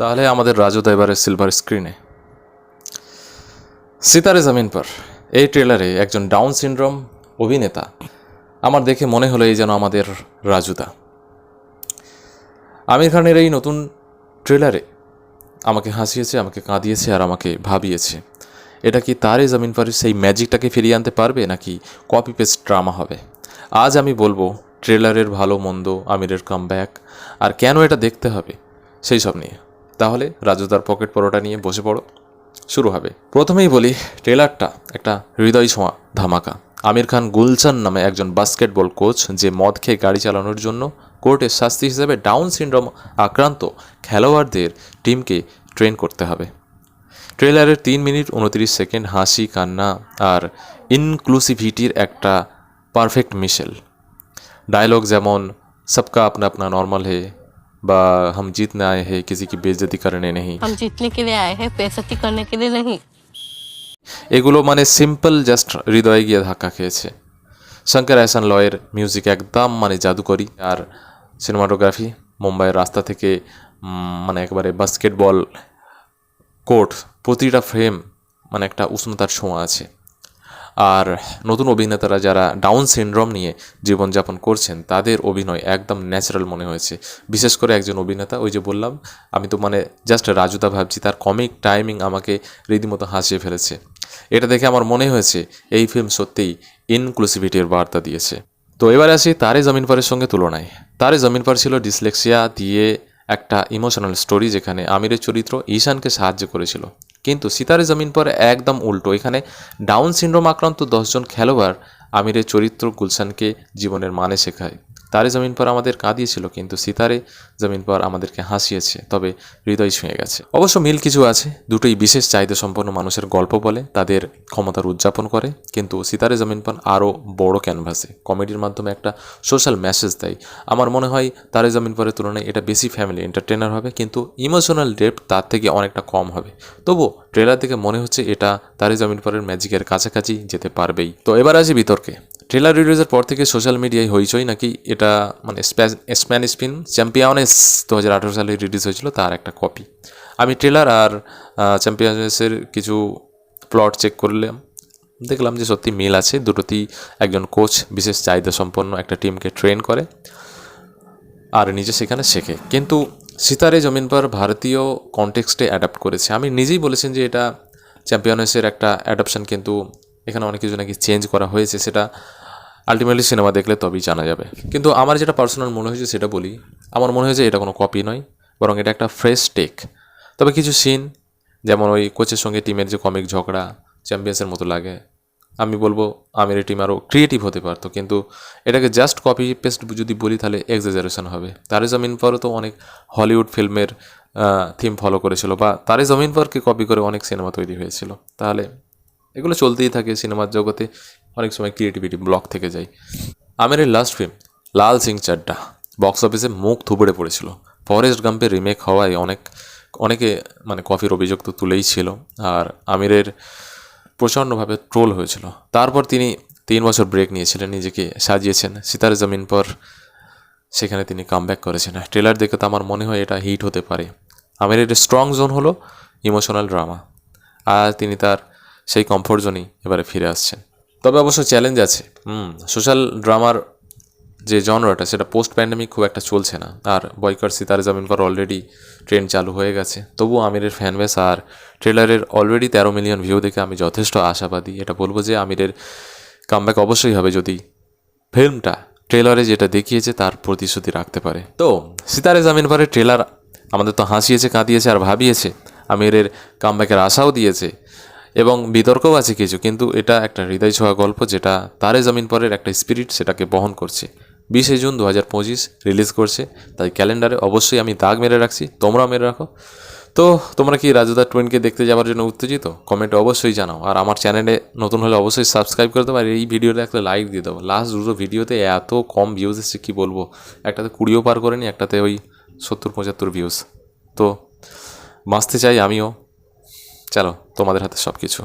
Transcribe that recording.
তাহলে আমাদের রাজুদা এবারে সিলভার স্ক্রিনে সিতারে জামিন পর, এই ট্রেলারে একজন ডাউন সিনড্রোম অভিনেতা। আমার দেখে মনে হলো এই যেন আমাদের রাজুদা। আমির খানের এই নতুন ট্রেলারে আমাকে হাসিয়েছে, আমাকে কাঁদিয়েছে আর আমাকে ভাবিয়েছে। এটা কি তারে জামিন পরের সেই ম্যাজিকটাকে ফিরিয়ে আনতে পারবে নাকি কপি পেস্ট ড্রামা হবে? আজ আমি বলব ট্রেলারের ভালো, মন্দ, আমিরের কামব্যাক আর কেন এটা দেখতে হবে? সেই সব নিয়ে। তাহলে রাজুদার পকেট পরোটা নিয়ে বসে পড়ো। শুরু হবে। প্রথমেই বলি, ট্রেলারটা একটা হৃদয় ছোঁয়া ধামাকা। আমির খান গুলচান নামে একজন বাস্কেটবল কোচ যে মদ খেয়ে গাড়ি চালানোর জন্য কোর্টের শাস্তি হিসেবে ডাউন সিনড্রোম আক্রান্ত খেলোয়াড়দের টিমকে ট্রেন করতে হবে। ট্রেলারের তিন মিনিট উনত্রিশ সেকেন্ড হাসি, কান্না আর ইনক্লুসিভিটির একটা পারফেক্ট মিশেল ডায়লগ যেমন সবকা আপনা আপনা নর্মাল হে বা हम जीतने आए हैं किसी की बेइज्जती करने नहीं हम जीतने के लिए आए हैं बेइज्जती करने के लिए नहीं এগুলো মানে সিম্পল জাস্ট হৃদয়ে গিয়ে ধাক্কা খেয়েছে শঙ্কর এহসান লয়ের মিউজিক একদম মানে জাদুকরি আর সিনেমাটোগ্রাফি মুম্বাইয়ের রাস্তা থেকে উম, মানে একেবারে বাস্কেটবল কোর্ট প্রতিটা ফ্রেম মানে একটা উষ্ণতার ছোঁয়া আছে আর নতুন অভিনেতারা যারা ডাউন সিনড্রোম নিয়ে জীবনযাপন করছেন, তাদের অভিনয় একদম ন্যাচারাল মনে হয়েছে। বিশেষ করে একজন অভিনেতা, ওই যে বললাম, আমি তো মানে জাস্ট রাজুদা ভাবছি, তার কমিক টাইমিং আমাকে রীতিমতো হাসিয়ে ফেলেছে। এটা দেখে আমার মনে হয়েছে, এই ফিল্ম সত্যিই ইনক্লুসিভিটির বার্তা দিয়েছে। তো এবারে আসি তারে জমিন পারের সঙ্গে তুলনায়। তারে জমিন পার ছিল ডিসলেক্সিয়া দিয়ে একটা ইমোশনাল স্টোরি যেখানে আমিরের চরিত্র ঈশানকে সাহায্য করেছিল। কিন্তু সিতারে জমিন পর একদম উল্টো। এখানে ডাউন সিন্ড্রোম আক্রান্ত দশজন খেলোয়াড় আমিরের চরিত্র গুলশানকে জীবনের মানে শেখায়। তারে জমিন পর আমাদের কাঁদিয়েছিল, কিন্তু সিতারে জমিন পর আমাদেরকে হাসিয়েছে, তবে হৃদয় ছুঁয়ে গেছে। অবশ্য মিল কিছু আছে, দুটোই বিশেষ চাহিদা সম্পন্ন মানুষের গল্প বলে, তাদের ক্ষমতার উদযাপন করে, কিন্তু সিতারে জমিন পর আরও বড় ক্যানভাসে কমেডির মাধ্যমে একটা সোশ্যাল মেসেজ দেয়। আমার মনে হয় তারে জমিন পরের তুলনায় এটা বেশি ফ্যামিলি এন্টারটেনার হবে, কিন্তু ইমোশনাল ডেপ তার থেকে অনেকটা কম হবে। তবু ট্রেলার থেকে মনে হচ্ছে এটা তারে জমিন পরের ম্যাজিকের কাছাকাছি যেতে পারবেই। তো এবার আসি বিতর্কে। ট্রেলার রিলিজের পর থেকে সোশ্যাল মিডিয়ায় হইচই নাকি এটা মানে স্প্যানিশ ফিল্ম চ্যাম্পিয়নেস দু হাজার আঠেরো সালে রিলিজ হয়েছিল তার একটা কপি। আমি ট্রেলার আর চ্যাম্পিয়নেসের কিছু প্লট চেক করলাম। দেখলাম যে সত্যি মিল আছে। দুটোতেই একজন কোচ, বিশেষ চাহিদা সম্পন্ন একটা টিমকে ট্রেন করে আর নিজে সেখানে শেখে। কিন্তু সিতারে জমিন পর ভারতীয় কনটেক্সটে অ্যাডাপ্ট করেছে। আমি নিজেই বলেছেন যে এটা চ্যাম্পিয়নসের একটা অ্যাডাপশন কিন্তু এখানে অনেক কিছু নাকি চেঞ্জ করা হয়েছে, সেটা আলটিমেটলি সিনেমা দেখলে তবেই জানা যাবে। কিন্তু আমার যেটা পার্সোনাল মনে হয়েছে সেটা বলি, আমার মনে হয়েছে এটা কোনো কপি নয়, বরং এটা একটা ফ্রেশ টেক তবে কিছু সিন যেমন ওই কোচের সঙ্গে টিমের যে কমিক ঝগড়া চ্যাম্পিয়ন্সের মতো লাগে আমি বলব আমির টিম আরও ক্রিয়েটিভ হতে পারতো। কিন্তু এটাকে জাস্ট কপি পেস্ট যদি বলি তাহলে এক্সাজারেশন হবে। তারে জমিন পরও তো অনেক হলিউড ফিল্মের থিম ফলো করেছিল বা তারে জমিন পরকে কপি করে অনেক সিনেমা তৈরি হয়েছিল। তাহলে এগুলো চলতেই থাকে সিনেমার জগতে। অনেক সময় ক্রিয়েটিভিটি ব্লক থেকে যায়। আমিরের last film Lal Singh Chaddha box অফিসে মুখ থুবড়ে পড়েছিল। ফরেস্ট গাম্পের রিমেক হওয়ায় অনেক, অনেকে মানে কফির অভিযোগ তো তুলেই ছিল। আর আমিরের প্রচণ্ডভাবে ট্রোল হয়েছিল। তারপর তিনি তিন বছর ব্রেক নিয়েছিলেন, নিজেকে সাজিয়েছেন। সিতার জমিন পর সেখানে তিনি কামব্যাক করেছেন। ট্রেলার দেখে তো আমার মনে হয় এটা হিট হতে পারে। আমিরের স্ট্রং জোন হলো ইমোশনাল ড্রামা আর তিনি তার সেই কমফোর্ট জোনই এবারে ফিরে আসছেন। তবে অবশ্য চ্যালেঞ্জ আছে। হুম সোশ্যাল ড্রামার যে জনরাটা, সেটা পোস্ট প্যান্ডামিক খুব একটা চলছে না। আর বয়কার সিতার জামিন পর অলরেডি ট্রেন্ড চালু হয়ে গেছে। তবুও আমিরের ফ্যানবেস আর ট্রেলারের অলরেডি তেরো মিলিয়ন ভিউ দেখে আমি যথেষ্ট আশাবাদী। এটা বলব যে আমিরের কামব্যাক অবশ্যই হবে যদি ফিল্মটা ট্রেলারে যেটা দেখিয়েছে তার প্রতিশ্রুতি রাখতে পারে। তো সিতারে জামিন পরে ট্রেলার আমাদের তো হাসিয়েছে, কাঁদিয়েছে আর ভাবিয়েছে। আমিরের কামব্যাকের আশাও দিয়েছে এবং বিতর্কও আছে কিছু, কিন্তু এটা একটা হৃদয় ছোঁয়া গল্প যেটা তারে জামিন পরের একটা স্পিরিট সেটাকে বহন করছে। বিশে জুন দু হাজার পঁচিশ রিলিজ করছে। তাই ক্যালেন্ডারে অবশ্যই আমি দাগ মেরে রাখছি, তোমরাও মেরে রাখো। তো, তোমরা কি রাজুদা টুয়েনকে দেখতে যাওয়ার জন্য উত্তেজিত? কমেন্টে অবশ্যই জানাও। আর আমার চ্যানেলে নতুন হলে অবশ্যই সাবস্ক্রাইব করে দেবো আর এই ভিডিওটা একটা লাইক দিয়ে দেবো লাস্ট দুটো ভিডিওতে এত কম ভিউজ এসেছে, কী বলব? একটাতে কুড়িও পার করেনি, একটাতে ওই সত্তর পঁচাত্তর ভিউজ তো, বাঁচতে চাই আমিও। চলো, তোমাদের হাতে সব কিছু